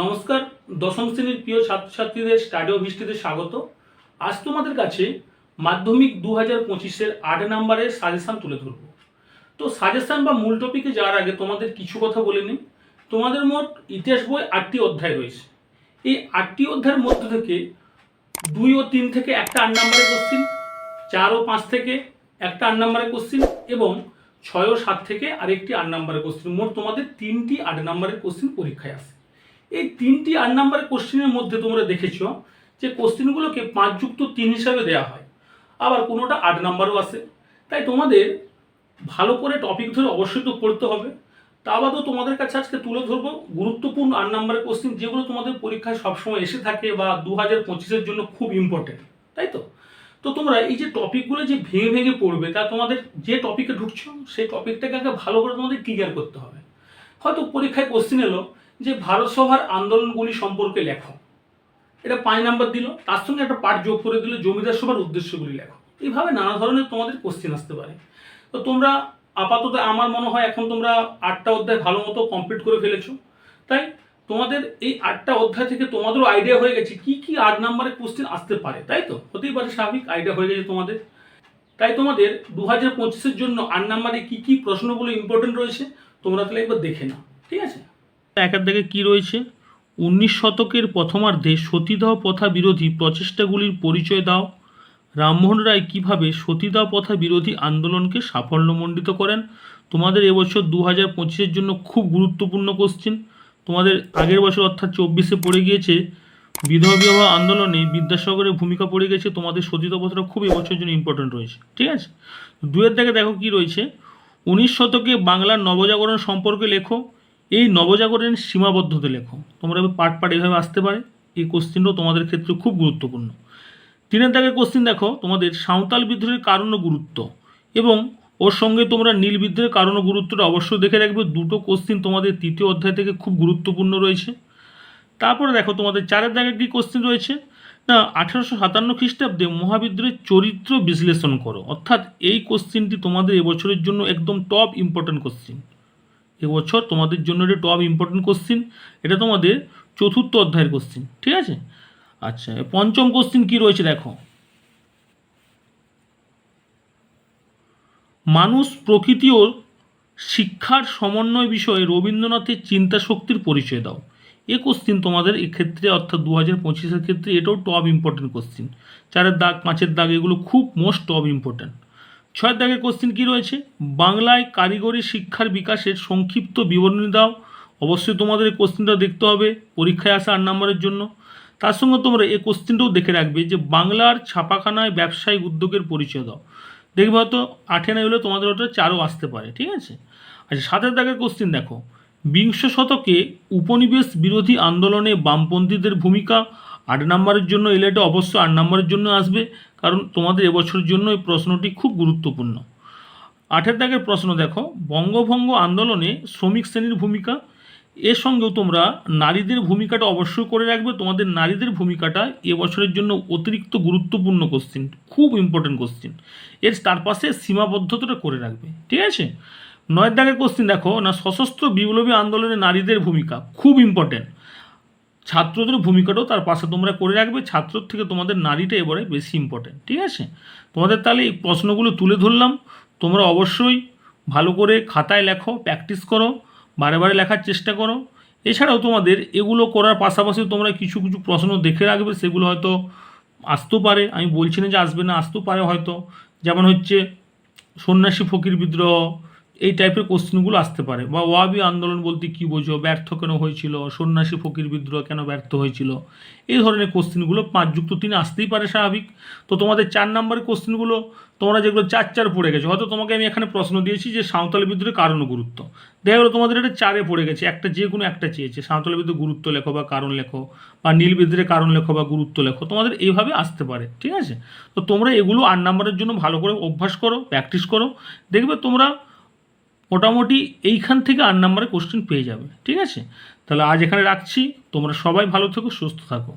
নমস্কার, দশম শ্রেণির প্রিয় ছাত্রছাত্রীদের স্টাডি অফ হিস্ট্রিতে স্বাগত। আজ তোমাদের কাছে মাধ্যমিক দু হাজার পঁচিশের আট নাম্বারের সাজেশান তুলে ধরবো। তো সাজেশান বা মূল টপিকে যাওয়ার আগে তোমাদের কিছু কথা বলে নিই। তোমাদের মোট ইতিহাস বই আটটি অধ্যায় রয়েছে। এই আটটি অধ্যায়ের মধ্যে থেকে দুই ও তিন থেকে একটা আট নম্বরের কোশ্চিন চার ও পাঁচ থেকে একটা আট নম্বরের কোশ্চিন এবং ছয় ও সাত থেকে আরেকটি আট নম্বরের কোশ্চিন মোট তোমাদের তিনটি আট নাম্বারের কোশ্চিন পরীক্ষায় আসে এই তিনটি আট নম্বরের কোশ্চিনের মধ্যে তোমরা দেখেছ যে কোশ্চিনগুলোকে পাঁচ যুক্ত তিন হিসাবে দেওয়া হয়। আবার কোনোটা আট নাম্বারও আসে তাই তোমাদের ভালো করে টপিক ধরে অবশ্যই তো পড়তে হবে। তা বাদেও তোমাদের কাছে আজকে তুলে ধরবো গুরুত্বপূর্ণ আট নম্বরের কোশ্চিন যেগুলো তোমাদের পরীক্ষায় সবসময় এসে থাকে বা দু হাজার পঁচিশের জন্য খুব ইম্পর্টেন্ট তাই তো? তো তোমরা এই যে টপিকগুলো যে ভেঙে ভেঙে পড়বে, তা তোমাদের যে টপিকে ঢুকছো, সেই টপিকটাকে আগে ভালো করে তোমাদের ক্লিয়ার করতে হবে। হয়তো পরীক্ষায় কোশ্চিন এলো যে ভারত সভার আন্দোলনগুলি সম্পর্কে লেখো। এটা পাঁচ নাম্বার দিল, তার সঙ্গে একটা পাঠ যোগ করে দিল, জমিদার সভার উদ্দেশ্যগুলি লেখো। এইভাবে নানা ধরনের তোমাদের কোশ্চিন আসতে পারে। তো তোমরা আপাতত আমার মনে হয় এখন তোমরা আটটা অধ্যায় ভালো মতো কমপ্লিট করে ফেলেছো। তাই তোমাদের এই আটটা অধ্যায় থেকে তোমাদেরও আইডিয়া হয়ে গেছে কি কি আট নাম্বারের কোশ্চেন আসতে পারে, তাই তো? হতেই পারে স্বাভাবিক আইডিয়া হয়ে গেছে তোমাদের। তাই তোমাদের দু হাজার পঁচিশের জন্য আট নাম্বারে কি কি প্রশ্নগুলো ইম্পর্টেন্ট রয়েছে, তোমরা তাহলে একবার দেখে নাও, ঠিক আছে? একের দিকে কী রয়েছে? উনিশ শতকের প্রথমার্ধে সতীদাহ প্রথা বিরোধী প্রচেষ্টাগুলির পরিচয় দাও। রামমোহন রায় কীভাবে সতীদাহ প্রথা বিরোধী আন্দোলনকে সাফল্যমণ্ডিত করেন? তোমাদের এবছর দু হাজার পঁচিশের জন্য খুব গুরুত্বপূর্ণ কোশ্চিন তোমাদের আগের বছর অর্থাৎ চব্বিশে পড়ে গিয়েছে। বিধবা বিবাহ আন্দোলনে বিদ্যাসাগরের ভূমিকা পড়ে গেছে। তোমাদের সতীদাহ প্রথাটা খুব এবছরের জন্য ইম্পর্টেন্ট রয়েছে। ঠিক আছে? দুয়ের দিকে দেখো কি রয়েছে। উনিশ শতকে বাংলার নবজাগরণ সম্পর্কে লেখো। এই নবজাগরণের সীমাবদ্ধতা লেখো। তোমরা পার্ট পার্ট এভাবে আসতে পারে। এই কোশ্চিনটাও তোমাদের ক্ষেত্রে খুব গুরুত্বপূর্ণ। তিনের দাগের কোশ্চিন দেখো, তোমাদের সাঁওতাল বিদ্রোহের কারণ গুরুত্ব এবং ওর সঙ্গে তোমরা নীল বিদ্রোহের কারণ গুরুত্বটা অবশ্যই দেখে রাখবে। দুটো কোশ্চিন তোমাদের তৃতীয় অধ্যায় থেকে খুব গুরুত্বপূর্ণ রয়েছে। তারপরে দেখো, তোমাদের চারের দাগের কি কোশ্চিন রয়েছে। না, আঠারোশো সাতান্ন খ্রিস্টাব্দে মহাবিদ্রোহের চরিত্র বিশ্লেষণ করো। অর্থাৎ এই কোশ্চিনটি তোমাদের এবছরের জন্য একদম টপ ইম্পর্টেন্ট কোশ্চিন এবছর তোমাদের জন্য এটা টপ ইম্পর্টেন্ট কোশ্চিন এটা তোমাদের চতুর্থ অধ্যায়ের কোশ্চিন ঠিক আছে? আচ্ছা পঞ্চম কোশ্চিন কি রয়েছে দেখো। মানুষ প্রকৃতি ও শিক্ষার সমন্বয় বিষয়ে রবীন্দ্রনাথের চিন্তা শক্তির পরিচয় দাও। এ কোশ্চিন তোমাদের এক্ষেত্রে অর্থাৎ দু হাজার পঁচিশের ক্ষেত্রে এটাও টপ ইম্পর্টেন্ট কোশ্চিন চারের দাগ, পাঁচের দাগ, এগুলো খুব মোস্ট টপ ইম্পর্টেন্ট ছয়ের দাগের কোশ্চিন কি রয়েছে? বাংলায় কারিগরি শিক্ষার বিকাশের সংক্ষিপ্ত বিবরণী দাও। অবশ্যই তোমাদের এই কোশ্চিনটা দেখতে হবে পরীক্ষায় আসা আট নম্বরের জন্য। তার সঙ্গে তোমরা এই কোশ্চিনটাও দেখে রাখবে যে বাংলার ছাপাখানায় ব্যবসায়িক উদ্যোগের পরিচয় দাও। দেখবে হয়তো আঠে না হলে তোমাদের ওটা চারও আসতে পারে, ঠিক আছে? আচ্ছা সাতের দাগের কোশ্চিন দেখো। বিংশ শতকে উপনিবেশ বিরোধী আন্দোলনে বামপন্থীদের ভূমিকা আট নম্বরের জন্য এলে এটা অবশ্যই আট নম্বরের জন্য আসবে, কারণ তোমাদের এবছরের জন্য এই প্রশ্নটি খুব গুরুত্বপূর্ণ। আঠের দাগের প্রশ্ন দেখো, বঙ্গভঙ্গ আন্দোলনে শ্রমিক শ্রেণির ভূমিকা এর সঙ্গেও তোমরা নারীদের ভূমিকাটা অবশ্যই করে রাখবে, তোমাদের নারীদের ভূমিকাটা এবছরের জন্য অতিরিক্ত গুরুত্বপূর্ণ কোশ্চিন খুব ইম্পর্টেন্ট কোশ্চিন এর তার পাশে সীমাবদ্ধতাটা করে রাখবে, ঠিক আছে? নয়ের দাগের কোশ্চিন দেখো, না সশস্ত্র বিপ্লবী আন্দোলনে নারীদের ভূমিকা, খুব ইম্পর্টেন্ট ছাত্রদের ভূমিকাটাও তার পাশে তোমরা করে রাখবে। ছাত্রর থেকে তোমাদের নারীটা এবারে বেশি ইম্পর্টেন্ট ঠিক আছে? তোমাদের তাহলে এই প্রশ্নগুলো তুলে ধরলাম। তোমরা অবশ্যই ভালো করে খাতায় লেখো প্র্যাকটিস করো, বারে বারে লেখার চেষ্টা করো। এছাড়াও তোমাদের এগুলো করার পাশাপাশি তোমরা কিছু কিছু প্রশ্ন দেখে রাখবে, সেগুলো হয়তো আসতেও পারে। আমি বলছি না যে আসবে না, আসতেও পারে হয়তো। যেমন হচ্ছে সন্ন্যাসী ফকির বিদ্রোহ এই টাইপের কোশ্চেনগুলো আসতে পারে। বা ওয়াবি আন্দোলন বলতে কী বোঝো? ব্যর্থ কেন হয়েছিল? সন্ন্যাসী ফকির বিদ্রোহ কেন ব্যর্থ হয়েছিল? এই ধরনের কোশ্চেনগুলো পাঁচ যুক্ত তিনে আসতেই পারে স্বাভাবিক। তো তোমাদের চার নম্বরের কোশ্চেনগুলো, তোমরা যেগুলো চার চার পড়ে গেছো, হয়তো তোমাকে আমি এখানে প্রশ্ন দিয়েছি যে সাঁওতালি বিদ্রোহের কারণ গুরুত্ব। দেখা গেলো তোমাদের এটা চারে পড়ে গেছে, একটা যে কোনো একটা চেয়েছে। সাঁওতালি বিদ্রোহ গুরুত্ব লেখো বা কারণ লেখো, বা নীল বিদ্রোহের কারণ লেখো বা গুরুত্ব লেখো, তোমাদের এইভাবে আসতে পারে, ঠিক আছে? তো তোমরা এগুলো আট নম্বরের জন্য ভালো করে অভ্যাস করো প্র্যাকটিস করো। দেখবে তোমরা মোটামুটি এইখান থেকে আট নম্বরে কোশ্চেন পেয়ে যাবে, ঠিক আছে? তাহলে আজ এখানে রাখছি, তোমরা সবাই ভালো থেকো, সুস্থ থাকো।